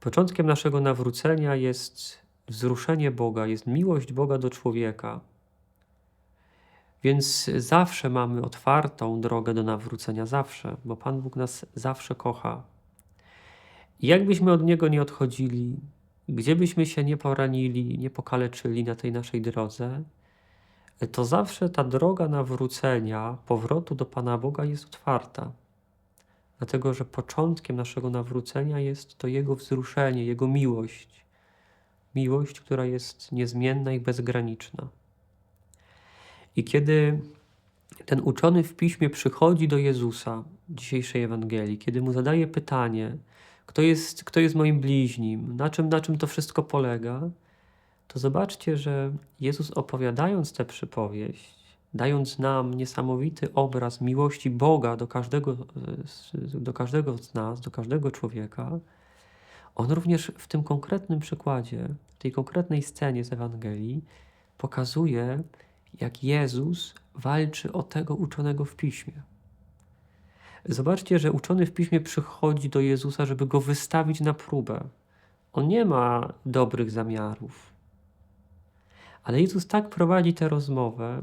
Początkiem naszego nawrócenia jest wzruszenie Boga, jest miłość Boga do człowieka. Więc zawsze mamy otwartą drogę do nawrócenia, zawsze, bo Pan Bóg nas zawsze kocha. I jakbyśmy od Niego nie odchodzili, gdzie byśmy się nie poranili, nie pokaleczyli na tej naszej drodze, to zawsze ta droga nawrócenia, powrotu do Pana Boga jest otwarta. Dlatego, że początkiem naszego nawrócenia jest to Jego wzruszenie, Jego miłość. Miłość, która jest niezmienna i bezgraniczna. I kiedy ten uczony w piśmie przychodzi do Jezusa, dzisiejszej Ewangelii, kiedy mu zadaje pytanie, kto jest, kto jest moim bliźnim, na czym, na czym to wszystko polega, to zobaczcie, że Jezus opowiadając tę przypowieść, dając nam niesamowity obraz miłości Boga do każdego, z- do każdego z nas, do każdego człowieka, on również w tym konkretnym przykładzie, w tej konkretnej scenie z Ewangelii pokazuje, jak Jezus walczy o tego uczonego w piśmie. Zobaczcie, że uczony w piśmie przychodzi do Jezusa, żeby go wystawić na próbę. On nie ma dobrych zamiarów. Ale Jezus tak prowadzi tę rozmowę,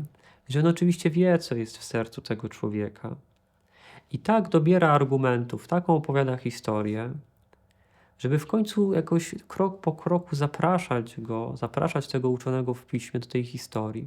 że on oczywiście wie, co jest w sercu tego człowieka. I tak dobiera argumentów, taką opowiada historię, żeby w końcu jakoś krok po kroku zapraszać go, zapraszać tego uczonego w piśmie do tej historii.